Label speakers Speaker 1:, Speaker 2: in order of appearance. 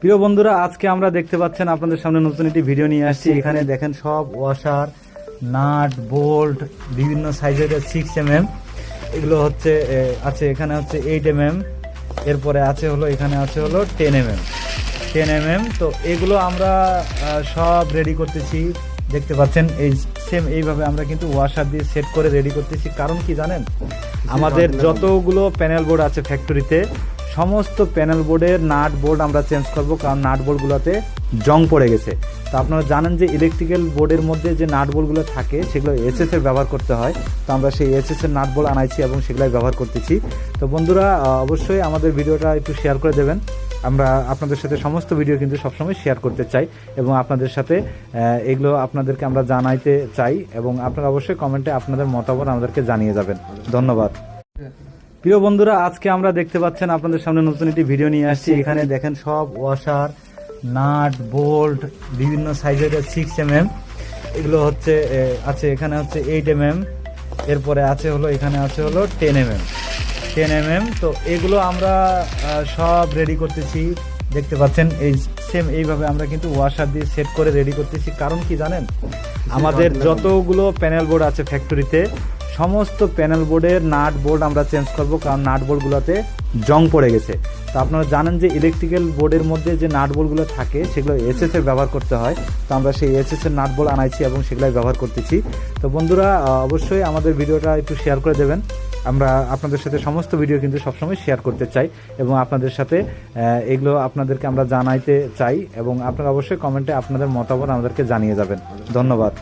Speaker 1: প্রিয় বন্ধুরা আজকে আমরা দেখতে পাচ্ছেন আপনাদের সামনে নতুন একটি ভিডিও নিয়ে আসছি। এখানে দেখেন সব ওয়াশার নাট বোল্ট বিভিন্ন সাইজের সিক্স এম এম এগুলো হচ্ছে আছে এখানে হচ্ছে এইট এম এম এরপরে আছে হলো এখানে আছে হলো ten M M ten M M তো এগুলো আমরা সব রেডি করতেছি। দেখতে পাচ্ছেন এই সেম এইভাবে আমরা কিন্তু ওয়াশার দিয়ে সেট করে রেডি করতেছি। কারণ কি জানেন? আমাদের যতগুলো প্যানেল বোর্ড আছে ফ্যাক্টরিতে সমস্ত প্যানেল বোর্ডের নাট বোর্ড আমরা চেঞ্জ করব, কারণ নাট বোর্ডগুলোতে জং পড়ে গেছে। তো আপনারা জানেন যে ইলেকট্রিক্যাল বোর্ডের মধ্যে যে নাট বোর্ডগুলো থাকে, সেগুলো এসএস এর ব্যবহার করতে হয়। তো আমরা সেই এসএস এর নাট বোর্ড আনাইছি এবং সেগুলাই ব্যবহার করতেছি। তো বন্ধুরা অবশ্যই আমাদের ভিডিওটা একটু শেয়ার করে দেবেন। আমরা আপনাদের সাথে সমস্ত ভিডিও কিন্তু সবসময় শেয়ার করতে চাই এবং আপনাদের সাথে এগুলো আপনাদেরকে আমরা জানাইতে চাই এবং আপনারা অবশ্যই কমেন্টে আপনাদের মতামত আমাদেরকে জানিয়ে যাবেন। ধন্যবাদ। প্রিয় বন্ধুরা আজকে আমরা দেখতে পাচ্ছেন আপনাদের সামনে নতুন একটি ভিডিও নিয়ে আসছি। এখানে দেখেন সব ওয়াশার নাট বোল্ট বিভিন্ন সাইজের সিক্স এম এম এগুলো হচ্ছে আছে এখানে হচ্ছে এইট এম এম এরপরে আছে হলো এখানে আছে হলো ten M M ten M M তো এগুলো আমরা সব রেডি করতেছি। দেখতে পাচ্ছেন এই সেম এইভাবে আমরা কিন্তু ওয়াশার দিয়ে সেট করে রেডি করতেছি। কারণ কি জানেন? আমাদের যতগুলো প্যানেল বোর্ড আছে ফ্যাক্টরিতে সমস্ত প্যানেল বোর্ডের নাট বোর্ড আমরা চেঞ্জ করব, কারণ নাট বোর্ডগুলোতে জং পড়ে গেছে। তো আপনারা জানেন যে ইলেকট্রিক্যাল বোর্ডের মধ্যে যে নাট বোর্ডগুলো থাকে, সেগুলো এসএস এর ব্যবহার করতে হয়। তো আমরা সেই এসএস এর নাট বোর্ড আনাইছি এবং সেগুলাই ব্যবহার করতেছি। তো বন্ধুরা অবশ্যই আমাদের ভিডিওটা একটু শেয়ার করে দেবেন। আমরা আপনাদের সাথে সমস্ত ভিডিও কিন্তু সবসময় শেয়ার করতে চাই এবং আপনাদের সাথে এগুলো আপনাদেরকে আমরা জানাইতে চাই এবং আপনারা অবশ্যই কমেন্টে আপনাদের মতামত আমাদেরকে জানিয়ে যাবেন। ধন্যবাদ।